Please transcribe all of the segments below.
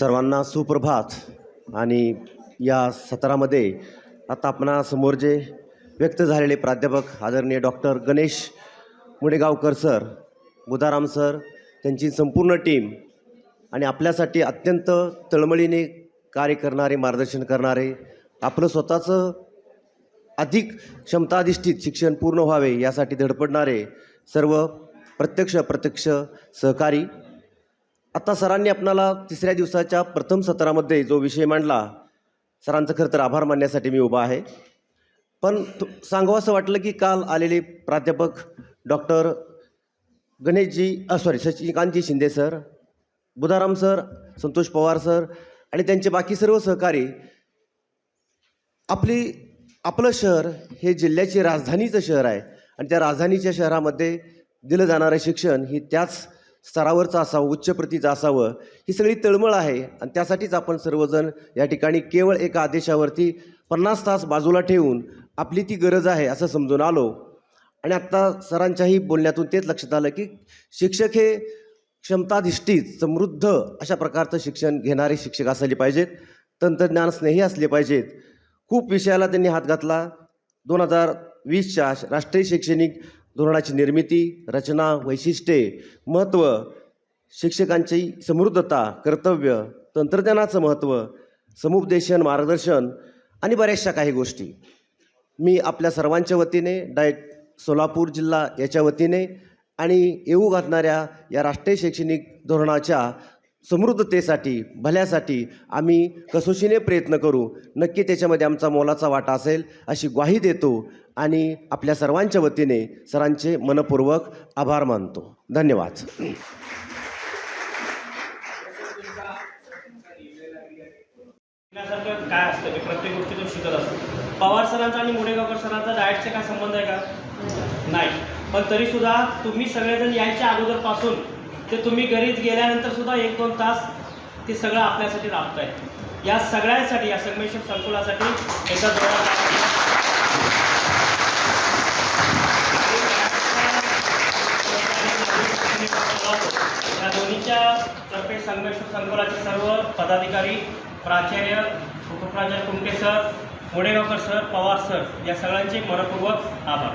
सर्वांना सुप्रभात. आणि या सत्रामध्ये आता आपणासमोर जे व्यक्त झालेले प्राध्यापक आदरणीय doctor Ganesh Mudegaonkar sir Budharam sir त्यांची संपूर्ण टीम आणि आपल्यासाठी अत्यंत तळमळीने कार्य करणारे मार्गदर्शन करणारे आपलं स्वतःचं अधिक क्षमताधिष्ठित शिक्षण पूर्ण व्हावे यासाठी धडपडणारे सर्व प्रत्यक्ष अप्रत्यक्ष सहकारी आता सरांनी आपणाला तिसऱ्या दिवसाच्या प्रथम सत्रामध्ये जो विषय मांडला सरांचं खरं तर आभार मानण्यासाठी मी उभा आहे. पण सांगावं असं वाटलं की काल आलेले प्राध्यापक doctor Ganeshji sorry Shashikantji Shinde sir Budharam sir Santosh Pawar sir आणि त्यांचे बाकी सर्व सहकारी आपली आपलं शहर हे जिल्ह्याची राजधानीचं शहर आहे आणि त्या राजधानीच्या शहरामध्ये दिलं जाणारं शिक्षण ही त्याच स्तरावरचं असावं उच्च प्रतीचं असावं ही सगळी तळमळ आहे. आणि त्यासाठीच आपण सर्वजण या ठिकाणी केवळ एका आदेशावरती पन्नास तास बाजूला ठेवून आपली ती गरज आहे असं समजून आलो. आणि आत्ता सरांच्याही बोलण्यातून तेच लक्षात आलं की शिक्षक हे क्षमताधिष्ठित समृद्ध अशा प्रकारचं शिक्षण घेणारे शिक्षक असले पाहिजेत. तंत्रज्ञान स्नेही असले पाहिजेत. खूप विषयाला त्यांनी हात घातला. दोन हजार वीसच्या राष्ट्रीय शैक्षणिक धोरणाची निर्मिती रचना वैशिष्ट्ये महत्त्व शिक्षकांची समृद्धता कर्तव्य तंत्रज्ञानाचं महत्त्व समुपदेशन मार्गदर्शन आणि बऱ्याचशा काही गोष्टी. मी आपल्या सर्वांच्या वतीने डायट सोलापूर जिल्हा याच्या वतीने आणि येऊ घातणाऱ्या या राष्ट्रीय शैक्षणिक धोरणाच्या समृद्धतेसाठी भल्यासाठी आम्ही कसोशीने प्रयत्न करू. नक्की त्याच्यामध्ये आमचा मोलाचा वाटा असेल अशी ग्वाही देतो आणि आपल्या सर्वांच्या वतीने सरांचे मनपूर्वक आभार मानतो. धन्यवाद. शिकण्यासारखं काय असतं? की प्रत्येक गोष्टीतून शिकत असतो. पवार सरांचा आणि मुडेगावकर सरांचा डाएटचा काय संबंध आहे का? नाही. पण तरी सुद्धा तुम्ही सगळेजण यायच्या अगोदरपासून ते तुम्ही घरी गेल्यानंतर सुद्धा एक दोन तास ते सगळं आपल्यासाठी राबताय. या सगळ्यांसाठी या संगमेश्वर संकुलासाठी एकदा जोरात या दोन्हीच्या तर्फे संगमेश्वर संकुलाचे सर्व पदाधिकारी प्राचार्य उपप्राचार्य Kumte sir Modegaonkar sir Pawar sir या सगळ्यांचे मनपूर्वक आभार.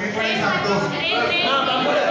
हा. हा, बांबू नका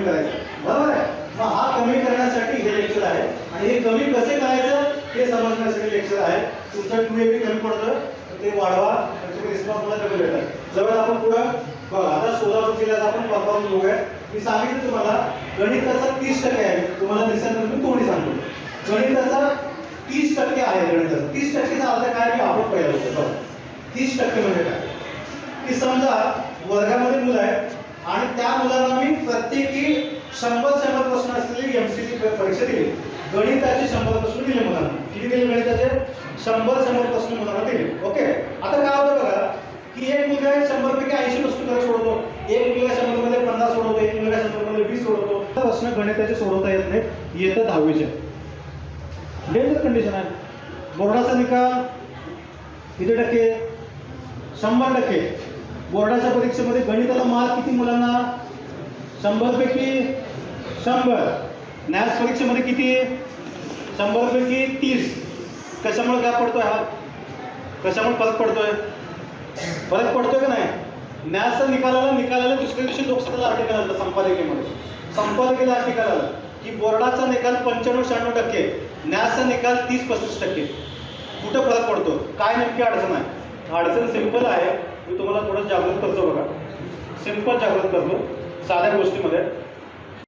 कमी करायचं. बरोबर आहे? मग हा कमी करण्यासाठी हे लेक्चर आहे. आणि हे कमी कसे करायचं हे समजण्यासाठी लेक्चर आहे. तुमचं टू एपी कमी पडतं ते वाढवा तुम्ही रिस्पॉन्स मला कमी भेटतात जवळ आपण पुढं बघा. आता सोलापूर जिल्ह्याचा आपण परफॉर्मन्स बघूया. मी सांगितलं तुम्हाला गणिताचा तीस टक्के आहे. तुम्हाला दिसल्यानंतर मी थोडी सांगतो गणिताचा तीस टक्के आहे गणिताचा तीस टक्केचा अर्थ काय? की आपण पहिला होतो. बघा. तीस टक्के म्हणजे काय? की समजा वर्गामध्ये मुलं आहेत आणि त्या मुलांना मी प्रत्येकी शंभर शंभर प्रश्न असलेली एमसीसी परीक्षा दिली. गणिताचे शंभर प्रश्न दिले मुलांना. किती दिले गणिताचे? शंभर शंभर प्रश्न मुलांना दिले. ओके? आता काय होतं बघा की एक मुलगा शंभर पैकी ऐंशी प्रश्न करत सोडतो एक मुलगा शंभरमध्ये पन्नास सोडवतो एक मुलगा शंभरमध्ये वीस सोडवतो. प्रश्न गणिताचे सोडवता येत नाही येतं दहावीचे. डेंजर कंडिशन आहे. बोर्डाचा निकाल किती टक्के? शंभर टक्के. बोर्डाच्या परीक्षेमध्ये गणिताला मार्क किती मुलांना? शंभरपैकी शंभर. न्यास परीक्षेमध्ये किती? शंभरपैकी तीस. कशामुळे काय पडतोय हा? कशामुळे फरक पडतोय? फरक पडतोय का नाही? न्यास निकालाला निकालाला दुसऱ्या दिवशी लोकसभेला आर्टिकल आलं संपादकीमध्ये. संपादकीला आर्टिकल आलं की बोर्डाचा निकाल पंच्याण्णव शहाण्णव टक्के न्यासचा निकाल तीस पस्तीस टक्के. कुठं फरक पडतो काय नक्की अडचण आहे? अडचण सिंपल आहे. मी तुम्हाला थोडं जागृत करतो बघा. सिंपल जागृत करतो साध्या गोष्टीमध्ये.